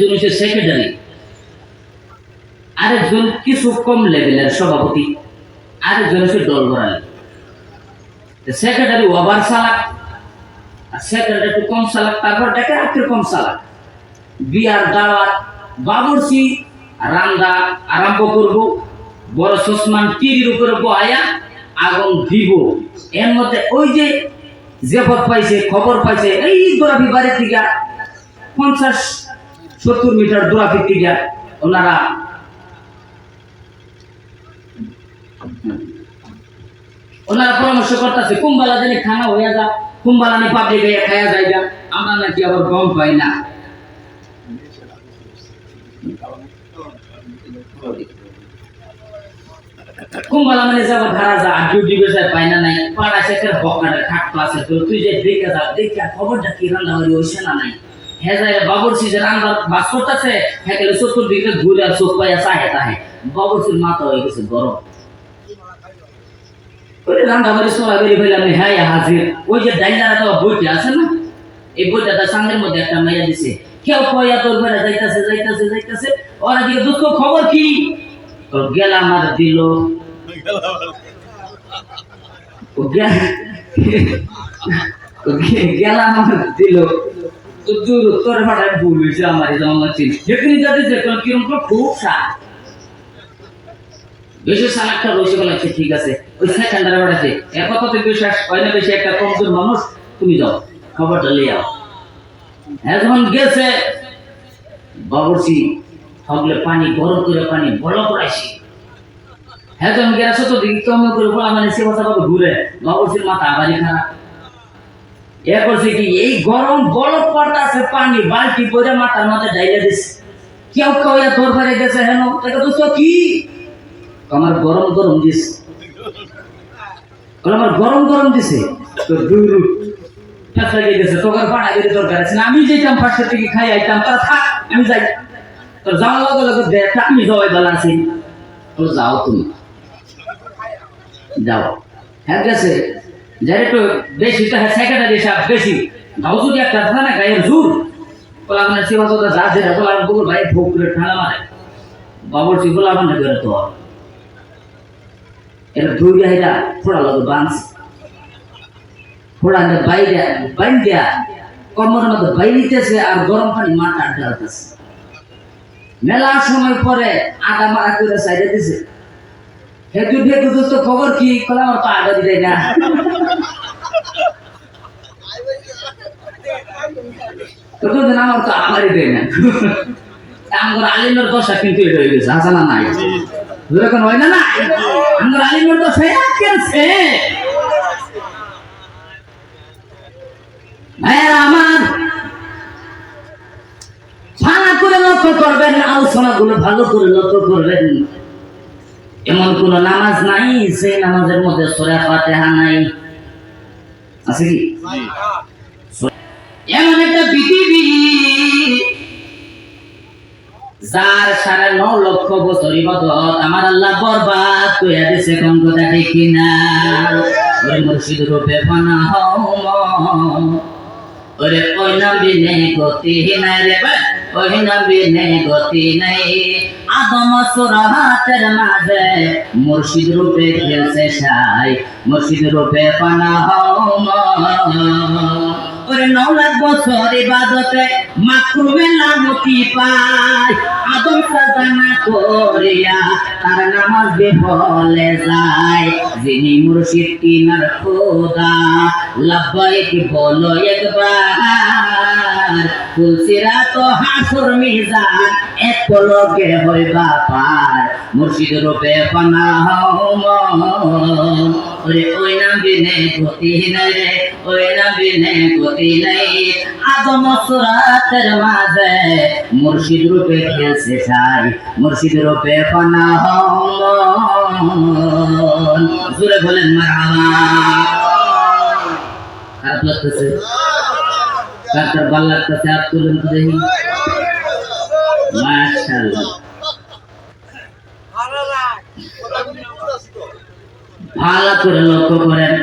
একজন হচ্ছে সেক্রেটারি, আরেকজন কিছু কম লেভেলের সভাপতি, আরেকজন হচ্ছে দল গড়ালি। সেক্রেটারি ওভার চালাক, আর সেক্রেটারি একটু কম চালাক, তারপর ডেকে একটু কম চালাক। বিয়ার দাওয়াত বাবরসি রান্দা আরম্ভ করব, বড় সসমান টিরির উপরে বহায়া আগুন দিব। এর মধ্যে ওই যে জেপত পাইছে, খবর পাইছে, এই দোরাফি বাড়ির থেকে পঞ্চাশ সত্তর মিটার দোরাফির থেকে ওনারা ওনারা পরামর্শ করতেছে, কুম্বালা জানি খানা হইয়া যা, কুম্বালা নি পাবলিক হইয়া খায়া যাইবা আমরা নাকি আবার গম পাই না। কুম্বালা মানে যাব ধারা যা আর ডিউটি বেসায় পাই না নাই। পাড়া শেখের বকাটা খাট তুই যে যা খবরটা কি রান্না নাই? হে যায় সি যে রান্না বাস করতেছে, হে গেলে চতুর দিকে ঘুরে আর চোখ পাইয়া চাহে তাহে। বাবুর সির মাথা হয়ে গেছে গরম। ওই রান্না বাড়ি সোলা বেরি ফেলে আমি হ্যাঁ হাজির। ওই যে ডাইনারা তো বইটা আছে না? এই বইটা তার সামনের মধ্যে একটা মাইয়া দিছে। কেউ কয়া তোর বেড়া যাইতাছে যাইতাছে যাইতাছে। ওরা দিকে দুঃখ খবর কি? তো গেল আমার দিল। ও গে- ও গে- গেল আমার দিল। দূর তোর ভাড়ায় ভুল হয়েছে আমার যেখানে কিরম খুব সার। বেশি সালাকটা রয়েছে ঠিক আছে। এক কথাতে বিশ্বাস হয় না, বেশি একটা কমজোর মানুষ, তুমি যাও, খবরটা লিয়ে যাও এখন গেছে বাবরসি থাকলে পানি, গরম করে পানি বড় করাইছি হ্যাঁ তুমি গেছো তো দিক তো করে বলা মানে সে কথা ঘুরে। বাবরসির মাথা আবারই খারাপ। এ করছে কি, এই গরম বরফ পড়তাছে, পানি বালতি করে মাথার মধ্যে ডাইলে দিছে। কেউ কেউ তোর ঘরে গেছে, হেন এটা তো কি? আমার গরম গরম দিছে। আমার গরম গরম দিছে। তো দূর পেঁচা গিয়ে গেছে তোকে পাড়া গেলে দরকার আছে আমি যেতাম পাঁচটা থেকে খাই আইতাম, তারা থাক, আমি যাই। তোর যাওয়ার লগে লগে দেখ, আমি যাওয়াই বেলা আছি। তো যাও তুমি। যাও। হ্যাঁ গেছে। যাই একটু বেশি তো হ্যাঁ সেক্রেটারি সাহেব বেশি গাও যদি একটা থাকে না গায়ের জোর বলা মানে সেবা তো যা যেটা ভাই ভোগ করে ঠান্ডা মারে বাবর সি বলা মানে করে তো এটা দুই গাহিরা ফোড়া লাগে বাঁশ ফোড়া বাইরে বাইন দেয়া কমর মধ্যে বাইরিতেছে আর গরম পানি মাথা ডালতেছে মেলা সময় পরে আদা মারা করে সাইডে দিছে। হেতু হেতু তো খবর কি কলা আমার তো আদা না। আমার তো আমারই দেয় না। আমার আলিমের দশা কিন্তু এটা হয়ে গেছে হাসানা নাই? যেরকম হয় না না? আমার আলিমের দশা আমার ভালো করে লক্ষ্য করবেন আলোচনা গুলো ভালো করে লক্ষ্য করবেন। এমন কোন নামাজ নাই সেই নামাজের মধ্যে সোরা ফাতেহা নাই। আছে কি? এমন একটা পৃথিবী যার সাড়ে ন লক্ষ বছর ইবাদত আমার আল্লাহ বরবাদ কইয়া দিছে, কোন কথা দেখি না ওরে মুর্শিদ রূপে মন। ওরে ওই নবী নেই, গতি নাই রে ওই নবী নেই, গতি নাই আদম সুরাতের মাঝে মুর্শিদ রূপে খেলছে সাই মুর্শিদ রূপে পানা হও মন। ওরে নৌ লাখ বছর ইবাদতে মাকরুমে মতি পায়। আদম সাজানা করিয়া তার নামাজ বিফলে যায়। যিনি মুর্শিদ কিনার খোদা লাভবাইক বলো একবার। তুলসিরা তো হাসুর মিজান এক লগে হইবা পার। মুর্শিদ রূপে পানা হও মন। ওরে ওই নাম বিনে গতি নাই রে, ওই নাম বিনে গতি নাই। আদম সুরাতের মাঝে মুর্শিদ রূপে খেলছে সাই মুর্শিদ রূপে পানা হও মন। জোরে বলেন, মারহাবা। খারাপ লাগতেছে কার ভালো লাগতেছে মাশাআল্লাহ। ভালো করে লক্ষ্য করেন।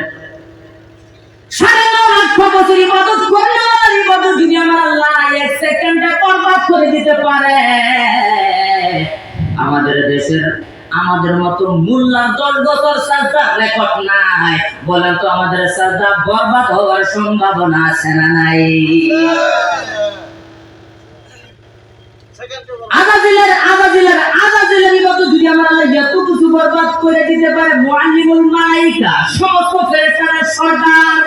আমাদের দেশের, আমাদের মতো মোল্লার দশ বছর সাজদার রেকর্ড নাই। বলেন তো আমাদের সাজদা বরবাদ হওয়ার সম্ভাবনা আছে না নাই আজাজিলের আজাজিলের আজাজিলের ইবাদত যদি আমার আল্লাহ এত কিছু বরবাদ করে দিতে পারে মুআল্লিমুল মালাইকা সমস্ত ফেরেশতাদের সর্দার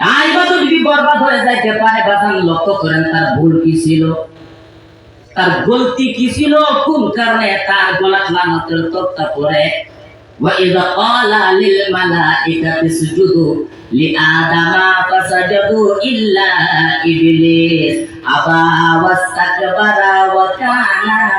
তাই ইবাদত যদি বরবাদ হয়ে যাইতে পারে বাজান লক্ষ্য করেন তার ভুল কি ছিল তার গলতি কি ছিল কোন কারণে তার গলা লানতের তক্তা পড়ে وإذا قال للملائكة اسجدوا لآدم فسجدوا إلا إبليس أبى واستكبر وكان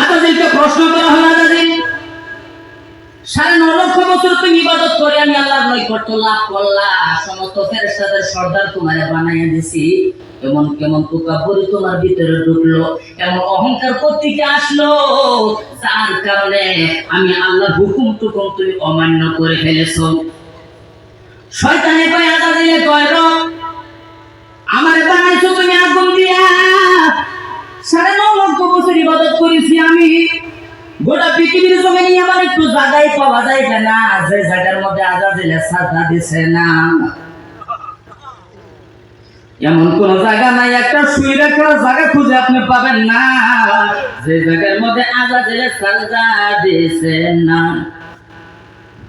আতাদিলকে প্রশ্ন করা হলো আতাদিল সাড়ে ন লক্ষ বছর তুমি ইবাদত করে আমি আল্লাহর নৈকট্য লাভ সমস্ত সর্দার বানাইয়া দিছি। এমন কেমন তোকাব্বরি তোমার ভিতরে ঢুকলো এমন অহংকার আসলো যার কারণে আমি আল্লাহর হুকুম টুকুম তুমি অমান্য করে ফেলেছো। শয়তানে কয় আদা দিলে কয় আমারে বানাইছো তুমি আগুন দিয়া। সাড়ে ন লক্ষ বছর ইবাদত করেছি আমি। গোটা পৃথিবীর জমিনে আমার একটু জায়গায় পাওয়া যায় না যে জায়গার মধ্যে আজা দিলে সাজা দিছে না। এমন কোন জায়গা নাই, একটা শুই রাখার জায়গা খুঁজে আপনি পাবেন না। যে জায়গার মধ্যে আজা দিলে সাজা দিছে না।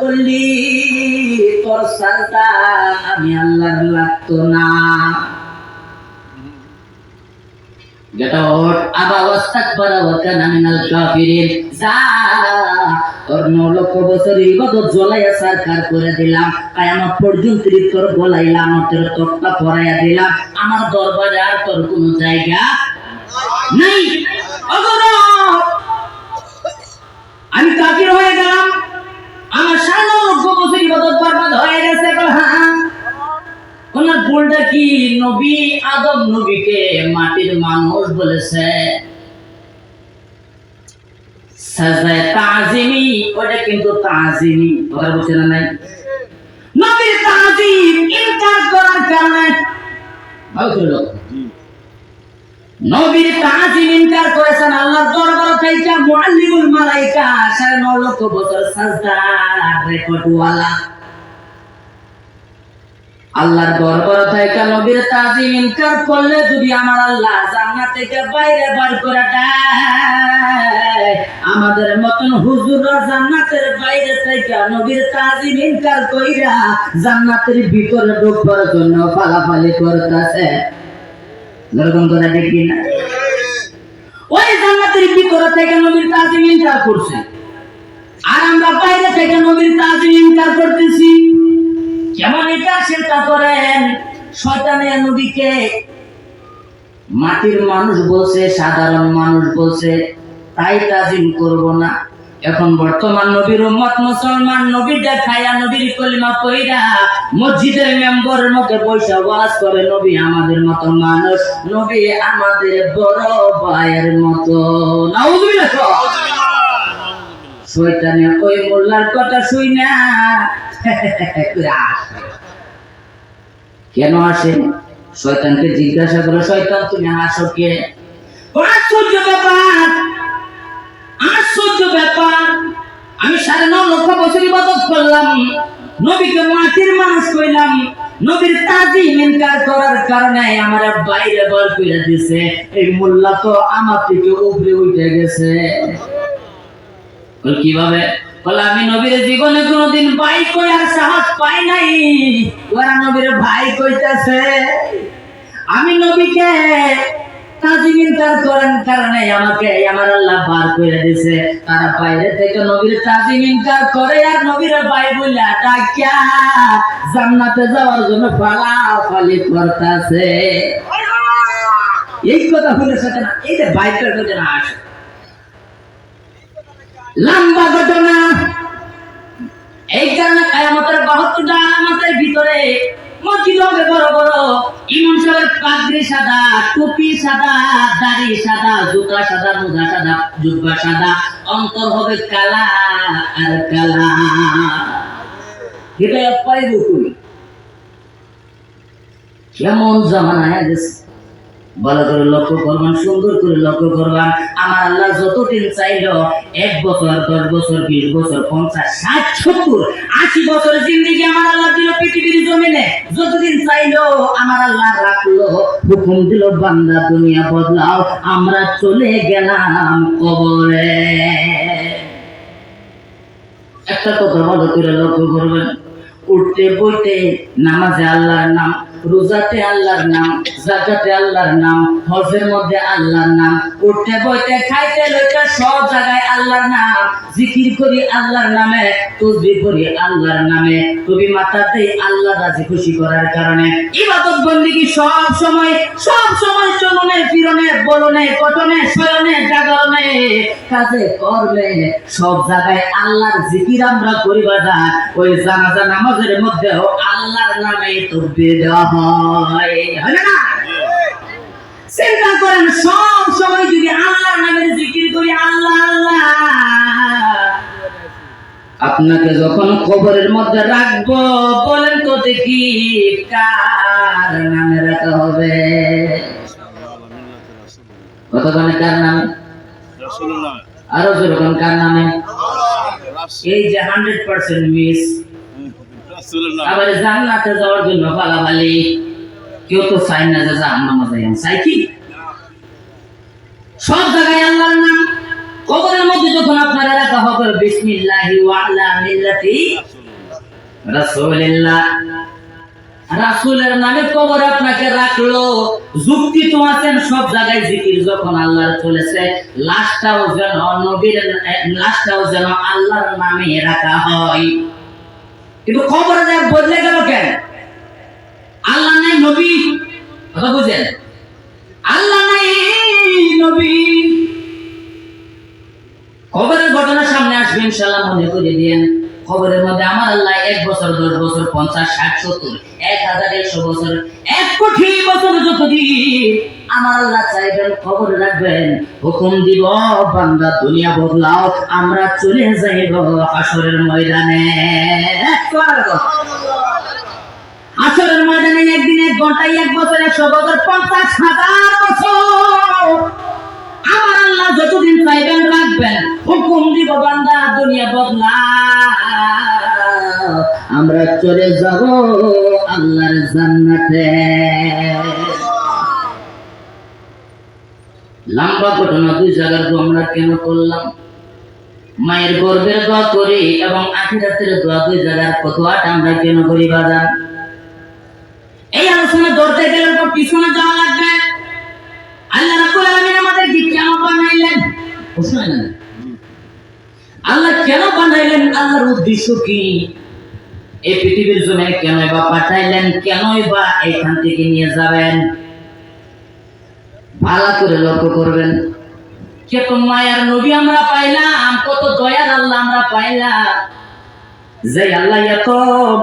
করলি, তোর সাজদা আমি আল্লাহর লাগতো না। আমার দরবারে আর তোর কোনো জায়গা আমি হয়ে ওনার কি নবী আদম নবীকে মাটির মানুষ বলেছে। সাজায় তাজিমি, ওটা কিন্তু তাজিমি কথা বলছে না নাই? নবীর তাজিম ইনকার করার কারণে ভালো করে নবীর তাজিম ইনকার করেছেন আল্লাহর দরবার থেকে মুআল্লিমুল মালাইকা, সাড়ে ন লক্ষ বছর সাজদার রেকর্ডওয়ালা। আল্লাহর দরবার থেকে নবীর তাজিম ইনকার করলে যদি আমার আল্লাহ জান্নাত থেকে বাইরে বার করে দেয়, আমাদের মতন হুজুররা জান্নাতের বাইরে থেকে নবীর তাজিম ইনকার কইরা জান্নাতের ভিতরে ঢুকবার জন্য ফালাফালি করতেছে। যেরকম কথা দেখি না? ওই জান্নাতের ভিতরে থেকে নবীর তাজিম ইনকার করছে। আর আমরা বাইরে থেকে নবীর তাজিম ইনকার করতেছি। কেমন এটা চিন্তা করেন? শয়তানে নবীকে মাটির মানুষ বলছে সাধারণ মানুষ বলছে তাই তাজিম করব না। এখন বর্তমান নবীর উম্মত মুসলমান নবী দেখায়া নবীর কলিমা কইরা মসজিদের মেম্বরের মধ্যে বৈশা ওয়াজ করে নবী আমাদের মতো মানুষ নবী আমাদের বড় ভাইয়ের মতো। নাউজুবিল্লাহ। শয়তানে ওই মোল্লার কথা শুই না। কেন আসে? শয়তানকে জিজ্ঞাসা করো, শয়তান, তুমি আসো কে? আশ্চর্য ব্যাপার আশ্চর্য ব্যাপার। আমি সাড়ে ন লক্ষ বছর ইবাদত করলাম, নবীকে মাটির মানুষ কইলাম, নবীর তাজিম ইনকার করার কারণে আমার বাইরে বার করে দিছে। এই মোল্লা তো আমার থেকে উপরে উঠে গেছে। বল, কীভাবে? বলে, আমি নবীর জীবনে কোনোদিন ভাই সাহস পাই নাই। ওরা নবীর ভাই কইতাছে, আমি নবীকে করার কারণে আমাকে আমার আল্লাহ বার করে দিছে তারা বাইরে থেকে নবীর তাজিম ইনকার করে আর নবীর ভাই বইলা ডাকিয়া জান্নাতে যাওয়ার জন্য ফালা ফালি করতেছে। এই কথা হলে সাথে না, এই যে বাইকের কথা আসে। লম্বা ঘটনা। এই কারণে কায়ামতের বাহাত্তরটা আলামতের ভিতরে মসজিদ হবে বড় বড়। ইমাম সাহেবের পাগড়ি সাদা, টুপি সাদা, দাড়ি সাদা, জুতা সাদা, মোজা সাদা, জুব্বা সাদা। অন্তর হবে কালা আর কালা। এটা একবারই রুকুই কেমন জামানা হয়ে গেছে ভালো করে লক্ষ্য করবেন সুন্দর করে লক্ষ্য করবেন আমার আল্লাহ যতদিন চাইলো, এক বছর, দশ বছর, বিশ বছর, পঞ্চাশ, ষাট, সত্তর, আশি বছর জিন্দিগি আমার আল্লাহ দিল পৃথিবীর জমিনে। যতদিন চাইলো, আমার আল্লাহ রাখল, হুকুম দিল, বান্দা, দুনিয়া বদলাও, আমরা চলে গেলাম কবরে। একটা কথা ভালো করে লক্ষ্য করবেন উঠতে বইতে নামাজে আল্লাহর নাম রোজাতে আল্লাহর নাম জাকাতে আল্লাহর নাম, হজের মধ্যে আল্লাহর নাম, উঠতে বইতে খাইতে লইতে সব জায়গায় আল্লাহর নাম। জিকির করি আল্লাহর নামে তসবি করি আল্লাহর নামে। কবি মাতাতে আল্লাহ রাজি খুশি করার কারণে ইবাদত বন্দিগি সব সময় সব সময় চলনে, ফিরনে, বলনে কটনে শয়নে, জাগরণে। কাজে, কর্মে, সব জায়গায় আল্লাহর জিকির আমরা করি বাজার। ওই জানাজা নামাজের মধ্যেও আল্লাহর নামে তসবি দেওয়া হয়। না? চিন্তা করেন সব সময় যদি আল্লাহর নামের জিকির করি আল্লাহ আল্লাহ। আপনাকে যখন খবরের মধ্যে রাখব বলেন তো দেখি কার নামে রাখা হবে। কতক্ষণে কার নামে? আরও যেরকম কার নামে? এই যে হান্ড্রেড পার্সেন্ট মিস। আবার জান্নাতে যাওয়ার জন্য ফালাফালি কেউ তো চাই না যে জাহান্নামে যাই চাই কি? সব জায়গায় আল্লাহর নাম। কবরের মধ্যে যখন আপনারা রাখা হবে বিসমিল্লাহি ওয়া আলা মিল্লাতি রাসূলিল্লাহ। রাসূলের নামে কবর আপনাকে রাখল। যুক্তি তো আছেন সব জায়গায় জিকির যখন আল্লাহর চলেছে লাশটাও যেন নবীর লাশটাও যেন আল্লাহর নামে রাখা হয়। কিন্তু খবর যা বদলে গেল কেন? আল্লাহ নাই নবী। কথা বুঝেন? আল্লাহ নাই নবী। খবরের ঘটনা সামনে আসবে ইনশাল্লাহ মনে করে দিয়েন। খবরের মধ্যে আমার আল্লাহ এক বছর, দশ বছর, পঞ্চাশ, ষাট, সত্তর, এক হাজার, একশো বছর, এক কোটি বছর যতদিন আমার আল্লাহ চাইবেন, খবর রাখবেন, হুকুম দিব, বান্দা দুনিয়া বদলাও, আমরা চলে যাইব আসরের ময়দানে। আসরের ময়দানে একদিন, এক ঘন্টায়, এক বছর, একশো বছর, পঞ্চাশ হাজার বছর। আমার আল্লাহ যতদিন চাইবেন রাখবেন। হুকুম দিব বান্দা, দুনিয়া বদলা। আমরা চলে যাব আল্লাহর জান্নাতে। লম্বা ঘটনা, দুই জায়গার দোয়া আমরা কেন করলাম? মায়ের গর্ভের দোয়া করি এবং আখিরাতের দোয়া দুই জায়গার কতোয়াটা আমরা কেন করি বাজার? এই আলোচনা ধরতে গেলে তো পিছনে যাওয়া লাগবে। প্রশ্ন হয় না আল্লাহ কেন বানাইলেন? আল্লাহর উদ্দেশ্য কি? এই পৃথিবীর জমিনে কেন বা পাঠাইলেন? কেনই বা এখান থেকে নিয়ে যাবেন? ভালো করে লক্ষ্য করবেন। কত মায়ার নবী আমরা পাইলাম, কত দয়ার আল্লাহ আমরা পাইলাম। যে আল্লাহ এত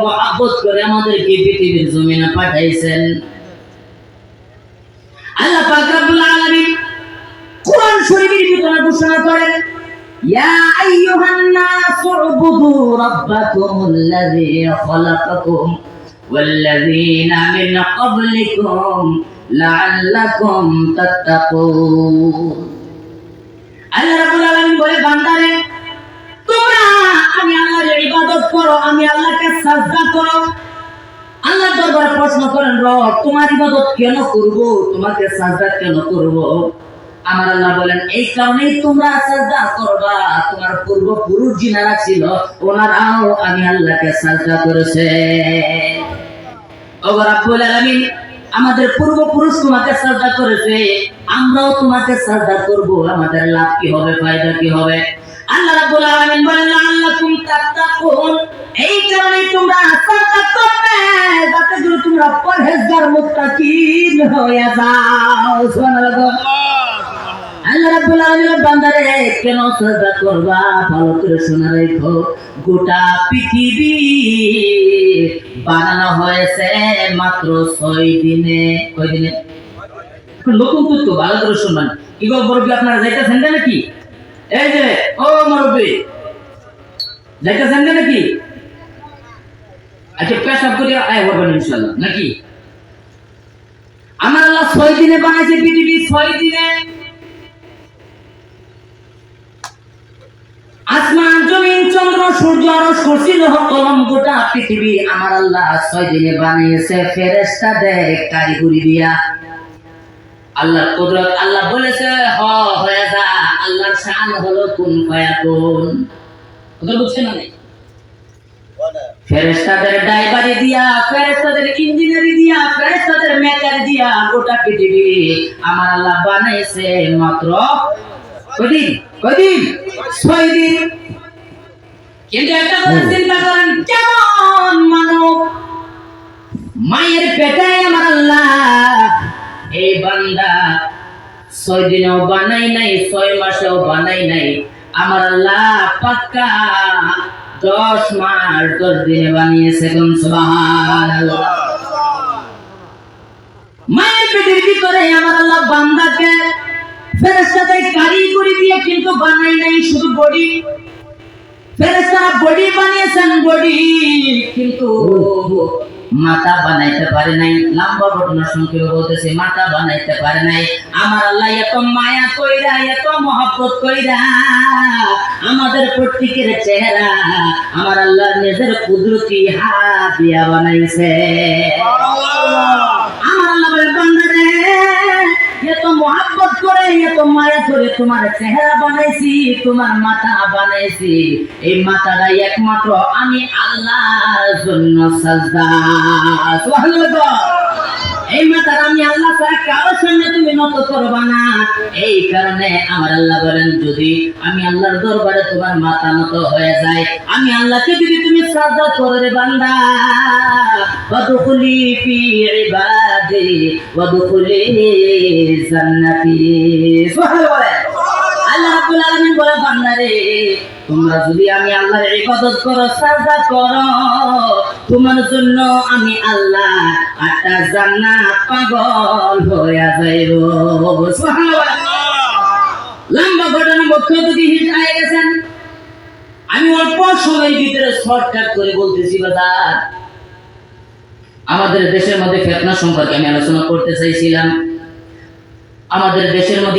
মহাব্বত করে আমাদেরকে পৃথিবীর জমিনে পাঠাইছেন আল্লাহ পাক রব্বুল আলামিন কোরআন শরীফের ভিতরে ঘোষণা করেন ইয়া আইয়ুহান নাসু উবুদু রাব্বাকুমুল্লাযী খালাকাকুম والذين من قبلكم لعلكم تتقون আল্লাহ রাব্বুল আলামিন বলে বান্দারে তোমরা আমি আল্লাহর ইবাদত করো আমি আল্লাহকে সাজদা করো আল্লাহ দরবারে প্রশ্ন করেন রব তোমার ইবাদত কেন করব তোমাকে সাজদা কেন করব আমার আল্লাহ বলেন, এই কারণেই তোমরা সাজদা করবা। তোমার পূর্বপুরুষ যিনারা ছিল ওনারাও আমি আল্লাহকে সাজদা করেছে। আমাদের পূর্বপুরুষ তোমাকে শ্রদ্ধা করেছে, আমরাও তোমাকে শ্রদ্ধা করব। আমাদের লাভ কি হবে, ফায়দা কি হবে? আল্লাহ রাব্বুল আলামিন বলেন আল্লাকুম তাত্তাকুন। এই কারণে তোমরা শ্রদ্ধা করবে, যাতে করে তোমরা পরহেজগার মুত্তাকিন হয়ে যাও। সুবহানাল্লাহ আল্লাহ রাব্বুল আলামিনের বান্দারে, কেন শ্রদ্ধা করবা? ভালো করে রেখো। গোটা পৃথিবী বানানো হয়েছে মাত্র ছয় দিনে। কয় দিনে? নতুন তথ্য, ভালো করে শুনবেন। কি আপনারা যাইতেছেন নাকি? এই যে, ও মুরব্বী, যাইতেছেন নাকি? আচ্ছা পেশাব করে আয় করবেন ইনশাল্লাহ নাকি? আমার আল্লাহ ছয় দিনে বানাইছে পৃথিবী, ছয় দিনে। আসমান, জমিন, চন্দ্র, সূর্য আর সূর্য লৌহ, কলম, গোটা পৃথিবী আমার আল্লাহ ছয় দিনে বানিয়েছে ফেরেস্তা দেয় কারিগরি দিয়া। আল্লাহ কুদরত, আল্লাহ বলেছে, হ, হয়ে যা, আল্লাহর শান হলো কোন ফায়াকুন। কথা বুঝছেন না? ফেরেস্তাদের ড্রাইভারি দিয়া ফেরেস্তাদের ইঞ্জিনিয়ারি দিয়া ফেরেস্তাদের মেকার দিয়া গোটা পৃথিবী আমার আল্লাহ বানাইছে মাত্র কদিন কদিন ছয় দিন কিন্তু একটা কথা চিন্তা করেন কেমন মানব? মায়ের পেটে আমার আল্লাহ এই বান্দা ছয় দিনেও বানাই নাই ছয় মাসেও বানাই নাই। আমার আল্লাহ পাক্কা দশ মাস দশ দিনে বানিয়েছে কোন মায়ের পেটের ভিতরে আমার আল্লাহ বান্দাকে ফেরেশতাদের কারিগরি দিয়ে কিন্তু বানাই নাই শুধু বডি। ফেরেশতারা বডি বানিয়েছেন বডি কিন্তু মাথা বানাইতে পারে নাই লম্বা ঘটনা সংক্ষেপে বলতেছে মাথা বানাইতে পারে নাই। আমার আল্লাহ এত মায়া কইরা এত মহব্বত কইরা আমাদের প্রত্যেকের চেহারা আমার আল্লাহ নিজের কুদরতি হাত দিয়া বানাইছে। আমার আল্লাহ বলে বান্দারে এত মহাব্বত করে এত মায়া করে তোমার চেহারা বানাইছি, তোমার মাথা বানাইছি। এই মাথাটা একমাত্র আমি আল্লাহর জন্য সাজদা। এই মাথার আমি আল্লাহ ছাড়া কারোর সামনে তুমি নত করবা না। এই কারণে আমার আল্লাহ বলেন, যদি আমি আল্লাহর দরবারে তোমার মাথা নত হয়ে যায়, আমি আল্লাহকে যদি তুমি সাজদা করে বান্দা ওয়াদখুলি ফি তোমরা যদি আমি আল্লাহর ইবাদত করো, সাজদা করো, তোমার জন্য আমি আল্লাহ আটা জান্নাত পাগল হয়ে যাইব। লম্বা ঘটনা মুখ্য যদি হিসাবে গেছেন। আমি অল্প সময়ের ভিতরে শর্টকাট করে বলতেছি, বাজার। আমাদের দেশের মধ্যে ফেতনা সম্পর্কে আমি আলোচনা করতে চাইছিলাম। আমাদের দেশের মধ্যে